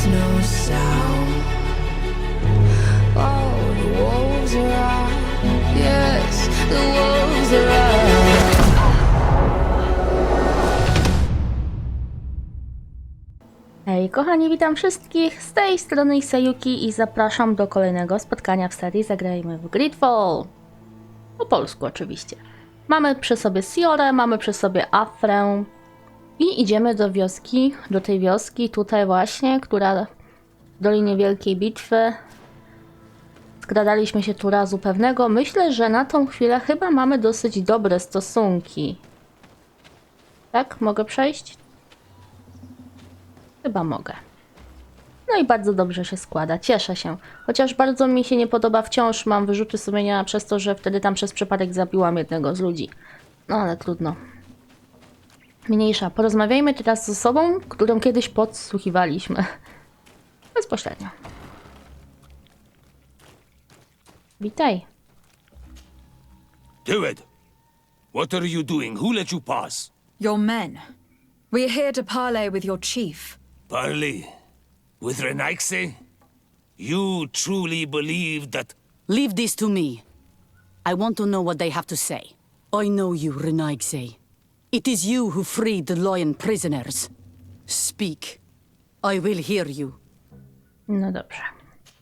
was no sound. Oh, the wolves are out. Yes, the wolves are out. Hej, kochani, witam wszystkich z tej strony Isayuki i zapraszam do kolejnego spotkania w serii Zagrajmy w Gridfall. Po polsku oczywiście. Mamy przy sobie Siorę, mamy przy sobie Afrę i idziemy do wioski, do tej wioski tutaj właśnie, która w Dolinie Wielkiej Bitwy. Skradaliśmy się tu razu pewnego. Myślę, że na tą chwilę chyba mamy dosyć dobre stosunki. Tak? Mogę przejść? Chyba mogę. No i bardzo dobrze się składa, cieszę się. Chociaż bardzo mi się nie podoba, wciąż mam wyrzuty sumienia przez to, że wtedy tam przez przypadek zabiłam jednego z ludzi. No ale trudno. Mniejsza, porozmawiajmy teraz z osobą, którą kiedyś podsłuchiwaliśmy. Bezpośrednio. Witaj. Do it. What are you doing? Who let you pass? Your men. We're here to parley with your chief. Parley with Renaigse? You truly believe that Leave this to me. I want to know what they have to say. I know you, Renaigse. It is you who freed the lion prisoners. Speak. I will hear you. No dobrze.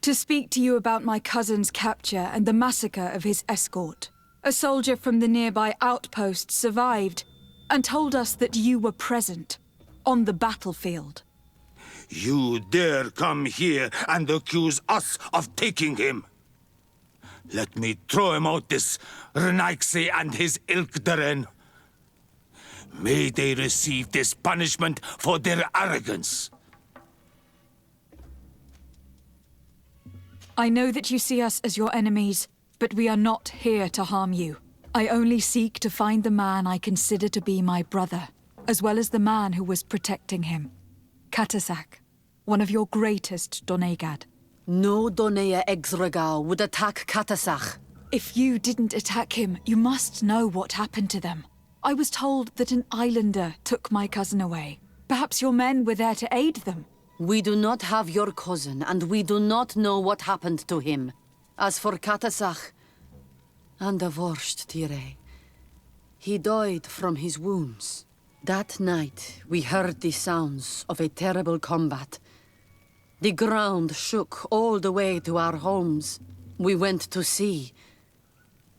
To speak to you about my cousin's capture and the massacre of his escort. A soldier from the nearby outpost survived and told us that you were present on the battlefield. you dare come here and accuse us of taking him. Let me throw him out this Renaigse and his ilk Ilkdaren. May they receive this punishment for their arrogance. I know that you see us as your enemies, but we are not here to harm you. I only seek to find the man I consider to be my brother, as well as the man who was protecting him. Katasak, one of your greatest Donegad. No Donea Exregao would attack Katasach. If you didn't attack him, you must know what happened to them. I was told that an islander took my cousin away. Perhaps your men were there to aid them. We do not have your cousin, and we do not know what happened to him. As for Katasach, and the Tire, he died from his wounds. That night, we heard the sounds of a terrible combat. The ground shook all the way to our homes. We went to see,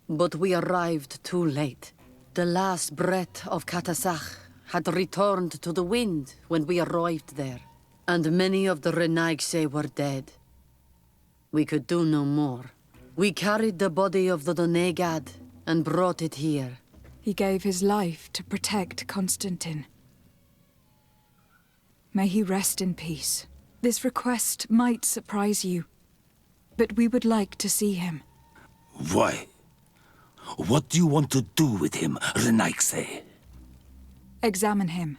but we arrived too late. The last breath of Katasach had returned to the wind when we arrived there, and many of the Renaigse were dead. We could do no more. We carried the body of the Donegad and brought it here. He gave his life to protect Constantine. May he rest in peace. This request might surprise you, but we would like to see him. Why? What do you want to do with him, Renaigse? Examine him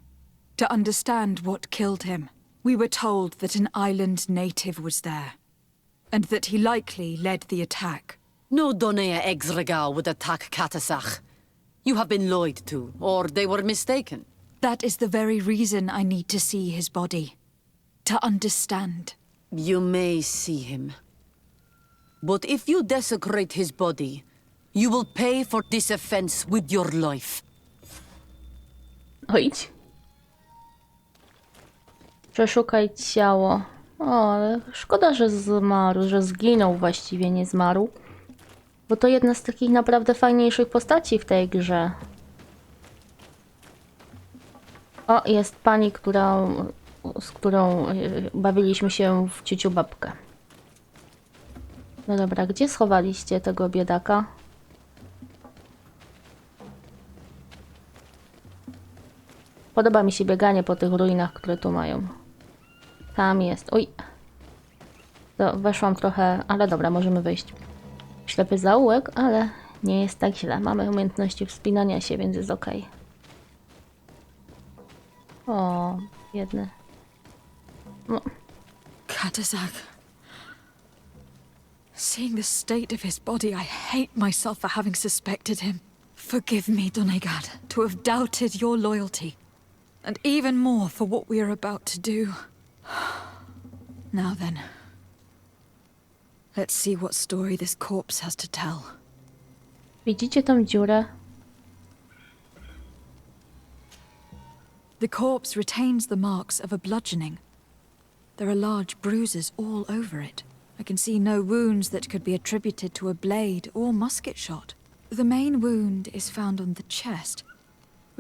to understand what killed him. We were told that an island native was there, and that he likely led the attack. No Donea Exregal would attack Katasach. You have been lied to, or they were mistaken. That is the very reason I need to see his body. To understand. You may see him. But if you desecrate his body, you will pay for this offense with your life. O, idź. Przeszukaj ciało. O, ale szkoda, że zmarł, że zginął właściwie, nie zmarł. Bo to jedna z takich naprawdę fajniejszych postaci w tej grze. O, jest pani, która, z którą y, bawiliśmy się w ciuciu babkę. No dobra, gdzie schowaliście tego biedaka? Podoba mi się bieganie po tych ruinach, które tu mają. Tam jest. Oj. To weszłam trochę, ale dobra, możemy wyjść. Ślepy zaułek, ale nie jest tak źle. Mamy umiejętności wspinania się, więc jest ok. O, biedny. No, Katasak. Seeing the state of his body, I hate myself for having suspected him. Forgive me, Donegad, to have doubted your loyalty. And even more for what we are about to do. Now then. Let's see what story this corpse has to tell. Widzicie tą dziurę? The corpse retains the marks of a bludgeoning. There are large bruises all over it. I can see no wounds that could be attributed to a blade or musket shot. The main wound is found on the chest,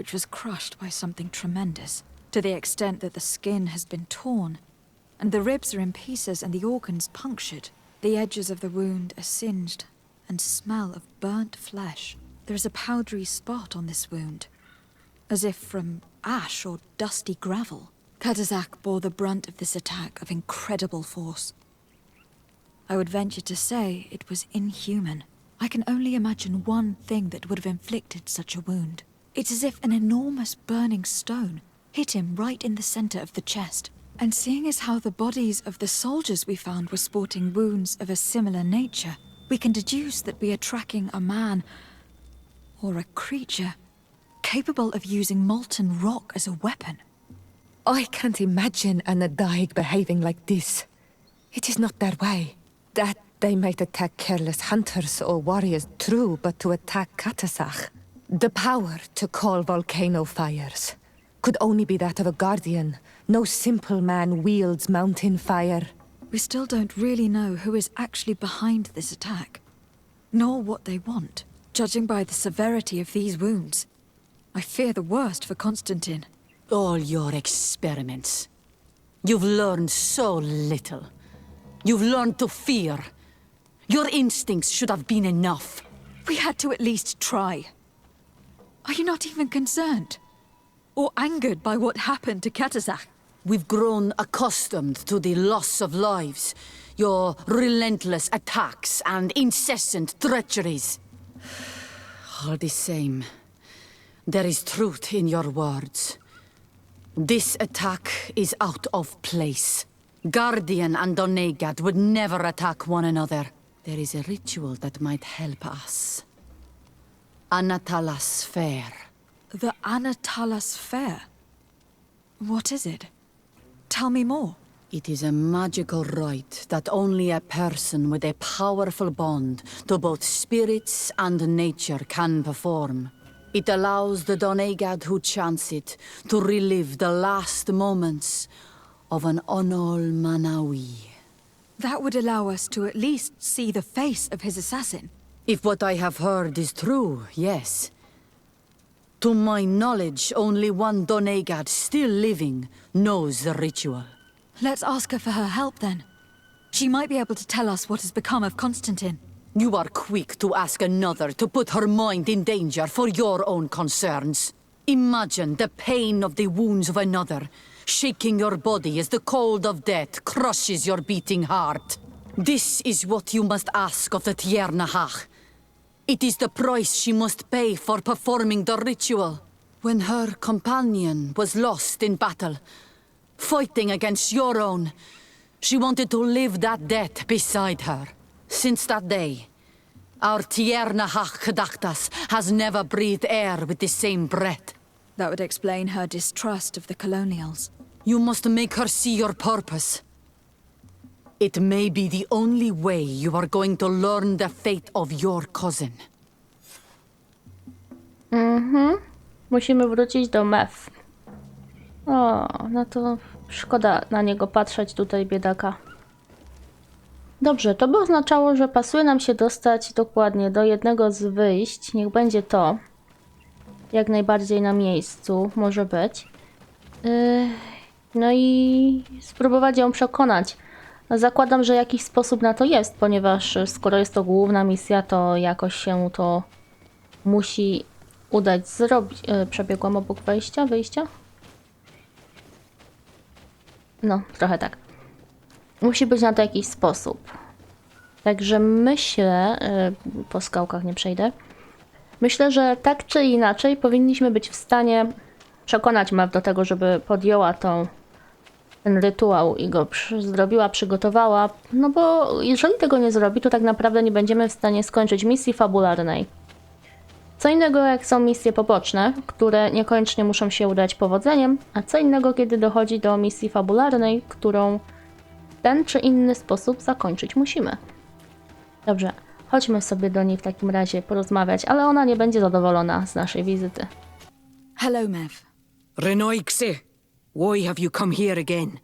which was crushed by something tremendous, to the extent that the skin has been torn, and the ribs are in pieces and the organs punctured. The edges of the wound are singed and smell of burnt flesh. There is a powdery spot on this wound, as if from ash or dusty gravel. Katazak bore the brunt of this attack of incredible force. I would venture to say it was inhuman. I can only imagine one thing that would have inflicted such a wound. It's as if an enormous burning stone hit him right in the center of the chest. And seeing as how the bodies of the soldiers we found were sporting wounds of a similar nature, we can deduce that we are tracking a man or a creature capable of using molten rock as a weapon. I can't imagine an Adaig behaving like this. It is not their way. That they might attack careless hunters or warriors, true, but to attack Katasach, the power to call volcano fires, could only be that of a guardian. No simple man wields mountain fire. We still don't really know who is actually behind this attack, nor what they want, judging by the severity of these wounds. I fear the worst for Constantine. All your experiments. You've learned so little. You've learned to fear. Your instincts should have been enough. We had to at least try. Are you not even concerned? Or angered by what happened to Katazak? We've grown accustomed to the loss of lives, your relentless attacks and incessant treacheries. All the same, there is truth in your words. This attack is out of place. Guardian and Donegad would never attack one another. There is a ritual that might help us. Anatalas Fair. The Anatalas Fair. What is it? Tell me more. It is a magical rite that only a person with a powerful bond to both spirits and nature can perform. It allows the Donegad who chants it to relive the last moments of an Onol Manawi. That would allow us to at least see the face of his assassin. If what I have heard is true, yes. To my knowledge, only one Donegad still living knows the ritual. Let's ask her for her help then. She might be able to tell us what has become of Constantine. You are quick to ask another to put her mind in danger for your own concerns. Imagine the pain of the wounds of another, shaking your body as the cold of death crushes your beating heart. This is what you must ask of the Tiernahach. It is the price she must pay for performing the ritual. When her companion was lost in battle, fighting against your own, she wanted to live that death beside her. Since that day, our Tiernahach Kadaktas has never breathed air with the same breath. That would explain her distrust of the colonials. You must make her see your purpose. It may be the only way you are going to learn the fate of your cousin. Musimy wrócić do Mef. O, no to szkoda na niego patrzeć tutaj, biedaka. Dobrze, to by oznaczało, że pasuje nam się dostać dokładnie do jednego z wyjść. Niech będzie to. Jak najbardziej na miejscu może być. Yy, no i spróbować ją przekonać. Zakładam, że jakiś sposób na to jest, ponieważ skoro jest to główna misja, to jakoś się to musi udać zrobić. Yy, przebiegłam obok wejścia, wyjścia? No, trochę tak. Musi być na to jakiś sposób. Także myślę, y, po skałkach nie przejdę. Myślę, że tak czy inaczej powinniśmy być w stanie przekonać Mew do tego, żeby podjęła tą, ten rytuał i go zrobiła, przygotowała. No bo jeżeli tego nie zrobi, to tak naprawdę nie będziemy w stanie skończyć misji fabularnej. Co innego jak są misje poboczne, które niekoniecznie muszą się udać powodzeniem, a co innego kiedy dochodzi do misji fabularnej, którą ten czy inny sposób zakończyć musimy. Dobrze, chodźmy sobie do niej w takim razie porozmawiać, ale ona nie będzie zadowolona z naszej wizyty. Hello, Mev. Renoixe, why have you come here again?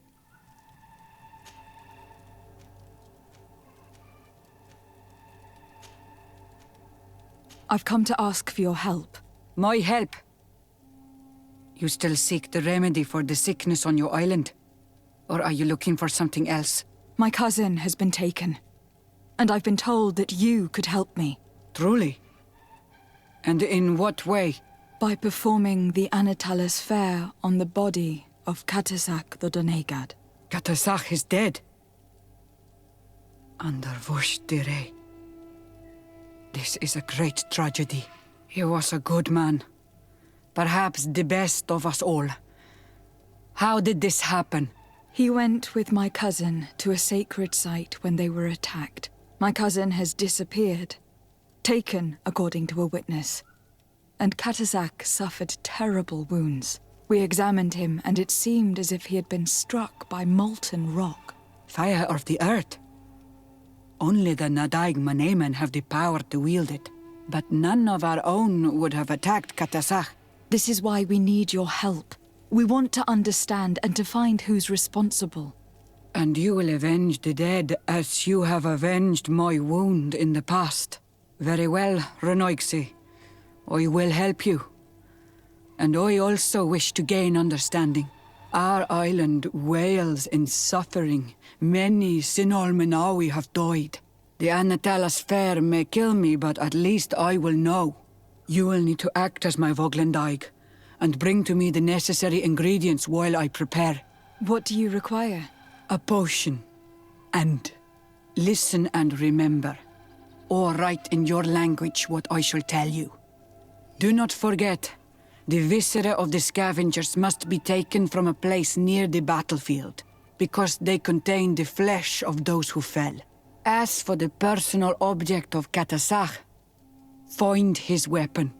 I've come to ask for your help. My help. You still seek the remedy for the sickness on your island? Or are you looking for something else? My cousin has been taken, and I've been told that you could help me Truly? And in what way? by performing the Anatalis fair on the body of Katasak the Donegad. Katasach is dead. Under Voshtire. This is a great tragedy. He was a good man. Perhaps the best of us all. How did this happen? He went with my cousin to a sacred site when they were attacked. My cousin has disappeared, taken according to a witness. And Katasak suffered terrible wounds. We examined him, and it seemed as if he had been struck by molten rock. Fire of the earth. Only the Nadaig Manemen have the power to wield it. But none of our own would have attacked Katasach. This is why we need your help. We want to understand and to find who's responsible. And you will avenge the dead as you have avenged my wound in the past. Very well, Renoixe. I will help you. And I also wish to gain understanding. Our island wails in suffering. Many Sinol Menawi have died. The Anatalas fair may kill me, but at least I will know. You will need to act as my Voglendaig, and bring to me the necessary ingredients while I prepare. What do you require? A potion. And listen and remember, or write in your language what I shall tell you. Do not forget, the viscera of the scavengers must be taken from a place near the battlefield, because they contain the flesh of those who fell. As for the personal object of Katasach, find his weapon,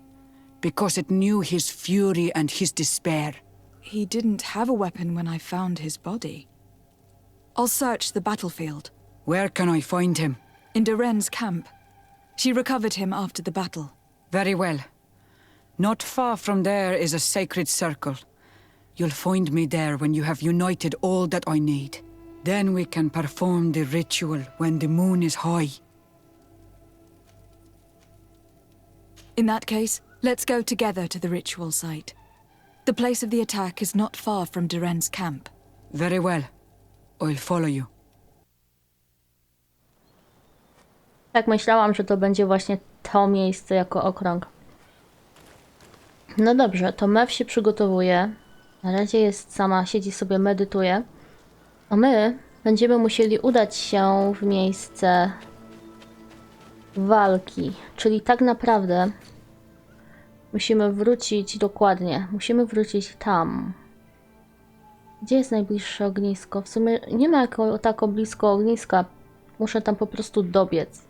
because it knew his fury and his despair. He didn't have a weapon when I found his body. I'll search the battlefield. Where can I find him? In Doren's camp. She recovered him after the battle. Very well. Not far from there is a sacred circle. You'll find me there when you have united all that I need. Then we can perform the ritual when the moon is high. In that case, let's go together to the ritual site. The place of the attack is not far from Doren's camp. Very well. I'll follow you. Tak myślałam, że to będzie właśnie to miejsce jako okrąg. No dobrze, to Mew się przygotowuje. Na razie jest sama, siedzi sobie, medytuje. A my będziemy musieli udać się w miejsce walki. Czyli tak naprawdę musimy wrócić dokładnie. Musimy wrócić tam. Gdzie jest najbliższe ognisko? W sumie nie ma jako tako blisko ogniska. Muszę tam po prostu dobiec.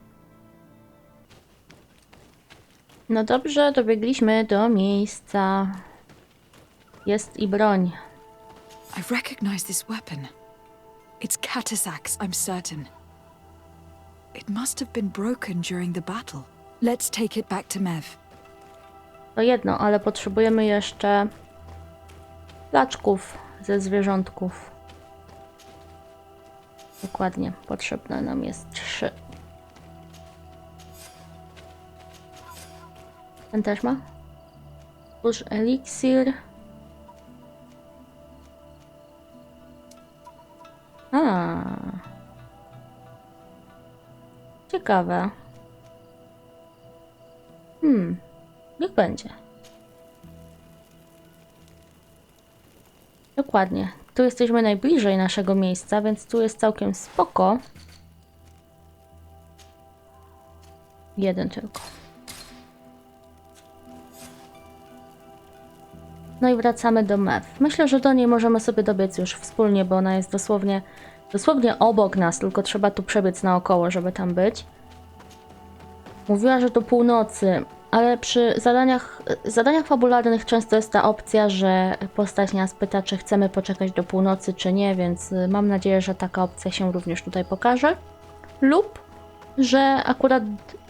No dobrze, dobiegliśmy do miejsca. Jest i broń. I recognize this weapon. It's Katasak's, I'm certain. It must have been broken during the battle. Let's take it back to Mev. To jedno, ale potrzebujemy jeszcze placzków ze zwierzątków. Dokładnie, potrzebne nam jest trzy. Ten też ma? Eliksir. A. Ciekawe. Hmm. Niech będzie. Dokładnie. Tu jesteśmy najbliżej naszego miejsca, więc tu jest całkiem spoko. Jeden tylko. No i wracamy do Mew. Myślę, że do niej możemy sobie dobiec już wspólnie, bo ona jest dosłownie, dosłownie obok nas, tylko trzeba tu przebiec naokoło, żeby tam być. Mówiła, że do północy, Ale przy zadaniach, zadaniach fabularnych często jest ta opcja, że postać nas pyta, czy chcemy poczekać do północy, czy nie, więc y, mam nadzieję, że taka opcja się również tutaj pokaże. Lub, że akurat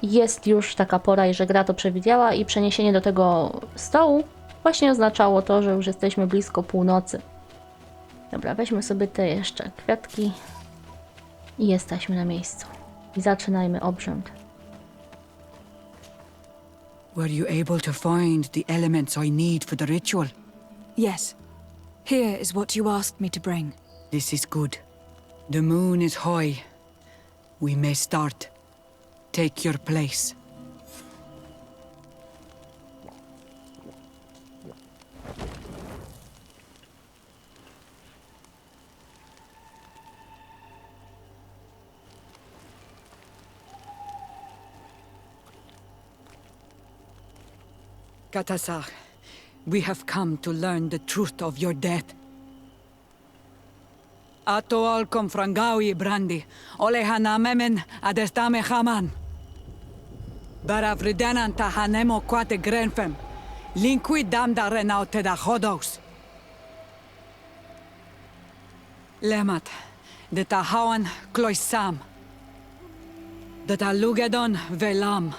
jest już taka pora i że gra to przewidziała i przeniesienie do tego stołu właśnie oznaczało to, że już jesteśmy blisko północy. Dobra, weźmy sobie te jeszcze kwiatki i jesteśmy na miejscu. I zaczynajmy obrzęd. Were you able to find the elements I need for the ritual? Yes. Here is what you asked me to bring. This is good. The moon is high. We may start. Take your place. Katasar, we have come to learn the truth of your death. Ato al komfrangawi brandi, ole hana memen adestame haman. Bara vridenan ta hanemo kwate grenfem, linkwi damda renau te da hodos. Lemat, de ta hawan kloisam. De ta lugedon velam.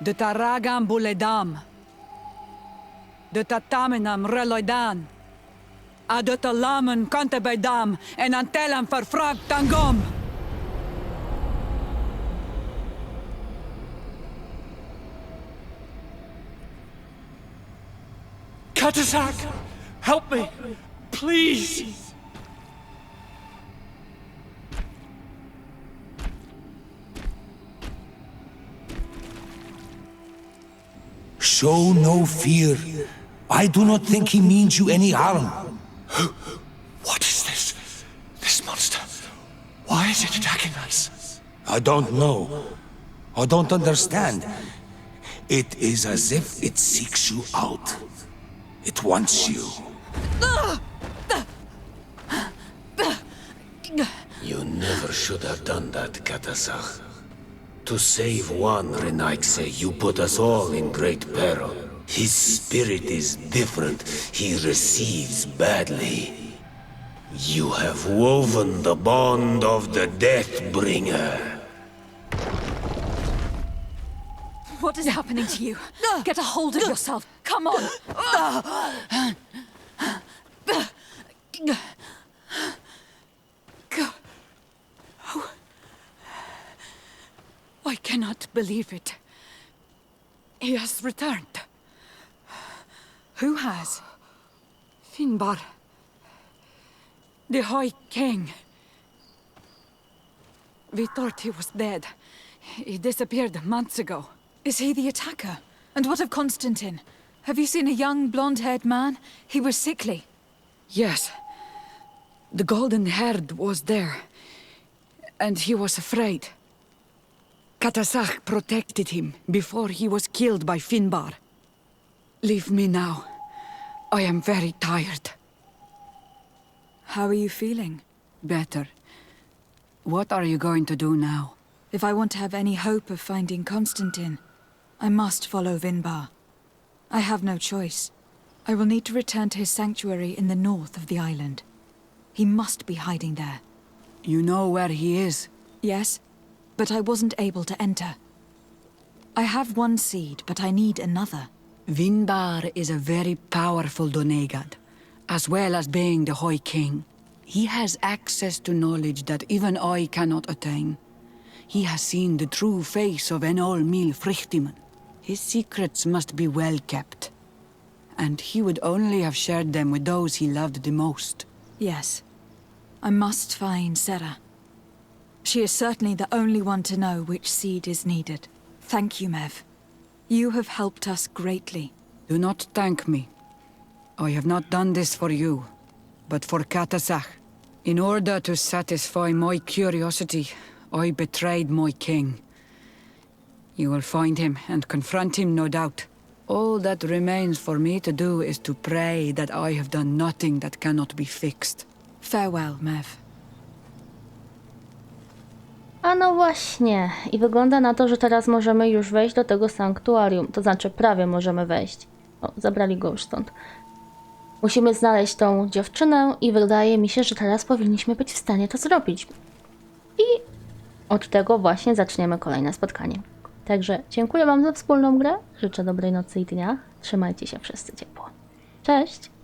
De ta ragam buledam. De ta tamenam reloidan. Adot alamen kante bij dam en aan telam verfrag tangom. Katasak! Help me! Please! Show no fear. I do not think he means you any harm. What is this? This monster. Why is it attacking us? I don't know. I don't understand. It is as if it seeks you out. It wants you. You never should have done that, Katasach. To save one Renaikse, you put us all in great peril. His spirit is different. He receives badly. You have woven the bond of the Deathbringer. What is happening to you? Get a hold of yourself. Come on. I cannot believe it. He has returned. Who has? Finbar. The High King. We thought he was dead. He disappeared months ago. Is he the attacker? And what of Constantine? Have you seen a young blonde-haired man? He was sickly. Yes. The golden haired was there. And he was afraid. Katasach protected him before he was killed by Finbar. Leave me now. I am very tired. How are you feeling? Better. What are you going to do now? If I want to have any hope of finding Constantine, I must follow Vinbar. I have no choice. I will need to return to his sanctuary in the north of the island. He must be hiding there. You know where he is. Yes, but I wasn't able to enter. I have one seed, but I need another. Vinbar is a very powerful Donegad, as well as being the High King. He has access to knowledge that even I cannot attain. He has seen the true face of Enol Mil Frichtiman. His secrets must be well kept. And he would only have shared them with those he loved the most. Yes. I must find Sarah. She is certainly the only one to know which seed is needed. Thank you, Mev. You have helped us greatly. Do not thank me. I have not done this for you, but for Katasach. In order to satisfy my curiosity, I betrayed my king. You will find him and confront him, no doubt. All that remains for me to do is to pray that I have done nothing that cannot be fixed. Farewell, Mev. A no właśnie. I wygląda na to, że teraz możemy już wejść do tego sanktuarium. To znaczy, prawie możemy wejść. O, zabrali go już stąd. Musimy znaleźć tą dziewczynę i wydaje mi się, że teraz powinniśmy być w stanie to zrobić. I od tego właśnie zaczniemy kolejne spotkanie. Także dziękuję Wam za wspólną grę. Życzę dobrej nocy i dnia. Trzymajcie się wszyscy ciepło. Cześć!